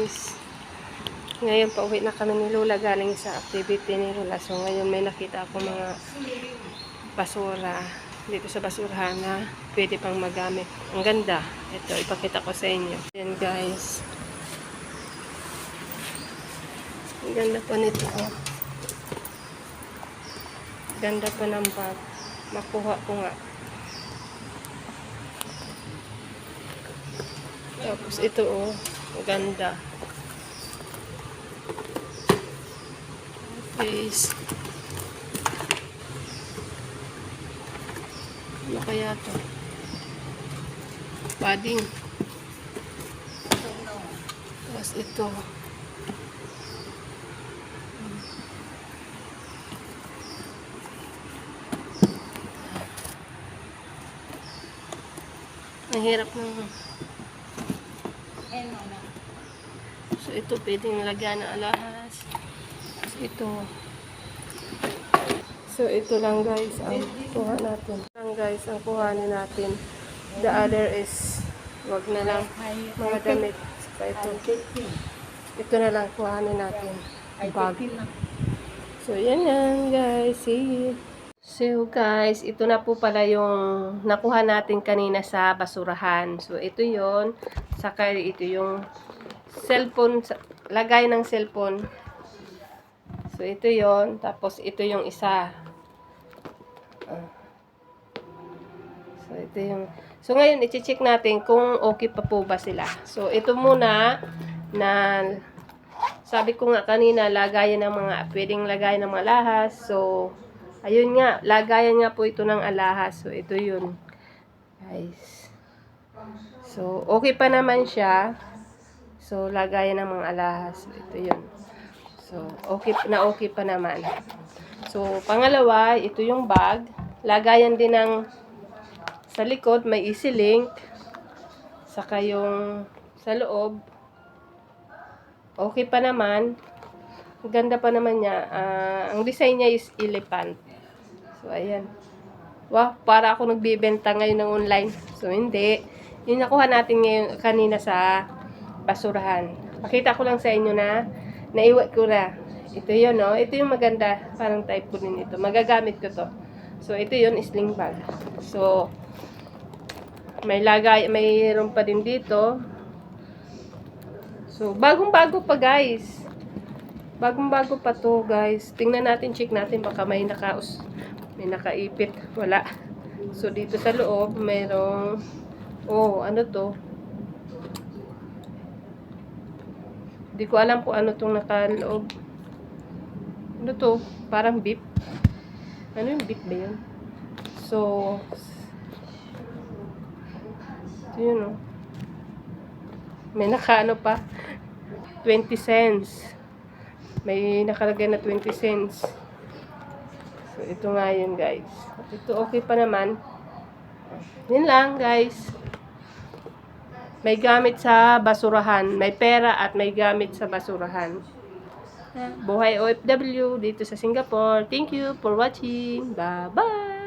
guys. Ngayon pa uwi na kami ni Lola galing sa activity ni Lola. So ngayon may nakita ako mga basura dito sa basurahan na pwede pang magamit. Ang ganda. Ito, ipakita ko sa inyo. Yan guys. Ang ganda pa nito. Ganda pa ng bag. Makuha ko nga. Tapos ito oh, ganda. Face. Ano kaya to? Padding. Tapos ito. Ang hirap ng So, ito pwedeng lagyan ng alahas. So, ito. So, ito lang guys ang kuha natin. Lang guys ang kuhanin natin. The other is wag na lang mga damit. So, ito. Ito na lang kuhanin natin. Bag. So, yan yan guys. See you. So guys, ito na po pala yung nakuha natin kanina sa basurahan. So ito yon Saka ito yung cellphone, lagay ng cellphone. So, ito yon Tapos, ito yung isa. So, ito yung... So, ngayon, i-check natin kung okay pa po ba sila. So, ito muna na sabi ko nga kanina, lagayan ng mga, pwedeng lagayan ng mga lahas. So, ayun nga, lagayan nga po ito ng alahas. So, ito yun. Guys. So, okay pa naman siya. So, lagayan ng mga alahas. Ito yun. So, okay na okay pa naman. So, pangalawa, ito yung bag. Lagayan din ng sa likod, may easy link. Saka yung sa loob. Okay pa naman. Ang Ganda pa naman niya. Ah, ang design niya is elephant. So, ayan. Wow, para ako nagbibenta ngayon ng online. So, hindi. Yung nakuha natin ngayon, kanina sa basurahan. Pakita ko lang sa inyo na naiwat ko na. Ito yun, no? Ito yung maganda. Parang type ko din ito. Magagamit ko to. So, ito yun, sling bag. So, may lagay, mayroon pa din dito. So, bagong-bago pa, guys. Bagong-bago pa to, guys. Tingnan natin, check natin. Baka may nakaus, may nakaipit. Wala. So, dito sa loob, mayroong, oh, ano to? Hindi ko alam kung ano tong nakaloob. Ano to? Parang beef. Ano yung beef ba yun? So, ito yun oh. May nakaano pa. 20 cents. May nakalagay na 20 cents. So, ito nga yun guys. Ito okay pa naman. Yun lang guys. May gamit sa basurahan. May pera at may gamit sa basurahan. Buhay OFW dito sa Singapore. Thank you for watching. Bye-bye!